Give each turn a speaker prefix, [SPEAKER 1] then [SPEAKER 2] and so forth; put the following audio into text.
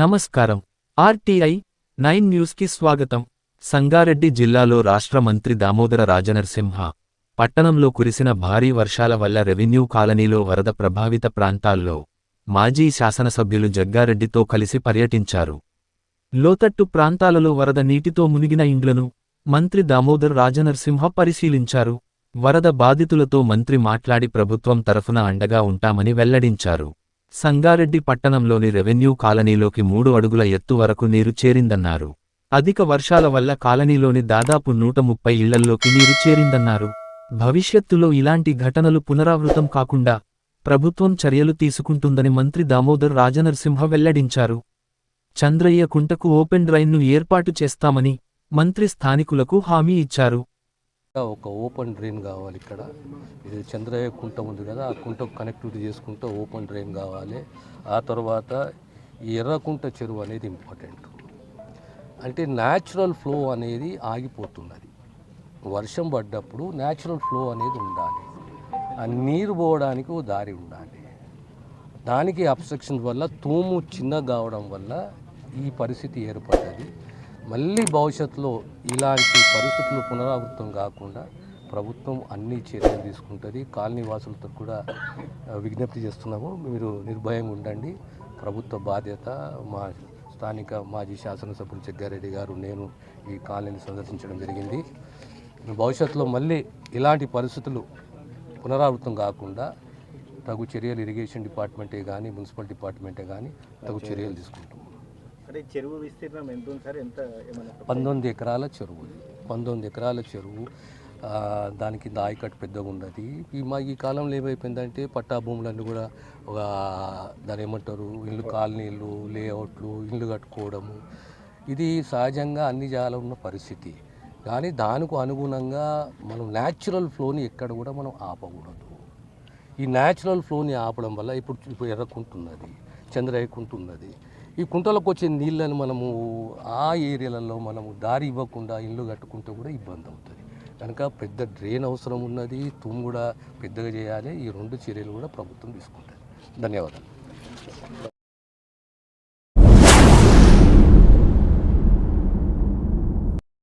[SPEAKER 1] నమస్కారం. RTI nine న్యూస్కి స్వాగతం. సంగారెడ్డి జిల్లాలో రాష్ట్ర మంత్రి దామోదర రాజనరసింహ పట్టణంలో కురిసిన భారీ వర్షాల వల్ల రెవెన్యూ కాలనీలో వరద ప్రభావిత ప్రాంతాల్లో మాజీ శాసనసభ్యులు జగ్గారెడ్డితో కలిసి పర్యటించారు. లోతట్టు ప్రాంతాలలో వరద నీటితో మునిగిన ఇండ్లను మంత్రి దామోదర్ రాజనరసింహ పరిశీలించారు. వరద బాధితులతో మంత్రి మాట్లాడి ప్రభుత్వం తరఫున అండగా ఉంటామని వెల్లడించారు. సంగారెడ్డి పట్టణంలోని రెవెన్యూ కాలనీలోకి మూడు అడుగుల ఎత్తు వరకు నీరు చేరిందన్నారు. అధిక వర్షాల వల్ల కాలనీలోని దాదాపు నూట ముప్పై ఇళ్ళల్లోకి నీరు చేరిందన్నారు. భవిష్యత్తులో ఇలాంటి ఘటనలు పునరావృతం కాకుండా ప్రభుత్వం చర్యలు తీసుకుంటుందని మంత్రి దామోదర్ రాజనరసింహ వెల్లడించారు. చంద్రయ్య కుంటకు ఓపెన్ డ్రైన్ను ఏర్పాటు చేస్తామని మంత్రి స్థానికులకు హామీ ఇచ్చారు.
[SPEAKER 2] ఒక ఓపెన్ డ్రైన్ కావాలి ఇక్కడ. ఇది చంద్రయ్య కుంట ఉంది కదా ఆ కుంటకు కనెక్టివిటీ చేసుకుంటే ఓపెన్ డ్రైన్ కావాలి. ఆ తర్వాత ఈ ఎర్రకుంట చెరువు అనేది ఇంపార్టెంట్ అంటే న్యాచురల్ ఫ్లో అనేది ఆగిపోతున్నది. వర్షం పడ్డప్పుడు న్యాచురల్ ఫ్లో అనేది ఉండాలి. ఆ నీరు పోవడానికి ఓ దారి ఉండాలి. దానికి అబ్స్ట్రక్షన్ వల్ల తూము చిన్నగా కావడం వల్ల ఈ పరిస్థితి ఏర్పడ్డది. మళ్ళీ భవిష్యత్తులో ఇలాంటి పరిస్థితులు పునరావృతం కాకుండా ప్రభుత్వం అన్ని చర్యలు తీసుకుంటుంది. కాలనీ వాసులతో కూడా విజ్ఞప్తి చేస్తున్నాము. మీరు నిర్భయంగా ఉండండి. ప్రభుత్వ బాధ్యత మా స్థానిక మాజీ శాసనసభ్యులు జగ్గారెడ్డి గారు నేను ఈ కాలనీని సందర్శించడం జరిగింది. భవిష్యత్తులో మళ్ళీ ఇలాంటి పరిస్థితులు పునరావృతం కాకుండా తగు చర్యలు ఇరిగేషన్ డిపార్ట్మెంటే కానీ మున్సిపల్ డిపార్ట్మెంటే కానీ తగు చర్యలు తీసుకుంటాం
[SPEAKER 3] అంటే చెరువు విస్తీర్ణం ఎంత ఉంది సార్? ఎంత
[SPEAKER 2] పంతొమ్మిది ఎకరాల చెరువు పంతొమ్మిది ఎకరాల చెరువు. దానికి దాని కింద ఆయకట్టు పెద్దగా ఉన్నది. ఈ మా ఈ కాలంలో ఏమైపోయిందంటే పట్టా భూములన్నీ కూడా ఒక దాని ఏమంటారు? ఇల్లు కాలనీలు లేఅవుట్లు ఇల్లు కట్టుకోవడము. ఇది సహజంగా అన్ని జాల ఉన్న పరిస్థితి. కానీ దానికి అనుగుణంగా మనం న్యాచురల్ ఫ్లోని ఎక్కడ కూడా మనం ఆపకూడదు. ఈ న్యాచురల్ ఫ్లోని ఆపడం వల్ల ఇప్పుడు ఇప్పుడు ఎర్రకుంటున్నది చంద్రయ్యకుంటున్నది ఈ కుంటలకు వచ్చే నీళ్ళని మనము ఆ ఏరియాలలో మనము దారి ఇవ్వకుండా ఇల్లు కట్టుకుంటే కూడా ఇబ్బంది అవుతుంది. కనుక పెద్ద డ్రైన్ అవసరం ఉన్నది తుమ్ము కూడా పెద్దగా చేయాలి. ఈ రెండు చర్యలు కూడా ప్రభుత్వం తీసుకుంటుంది. ధన్యవాదాలు.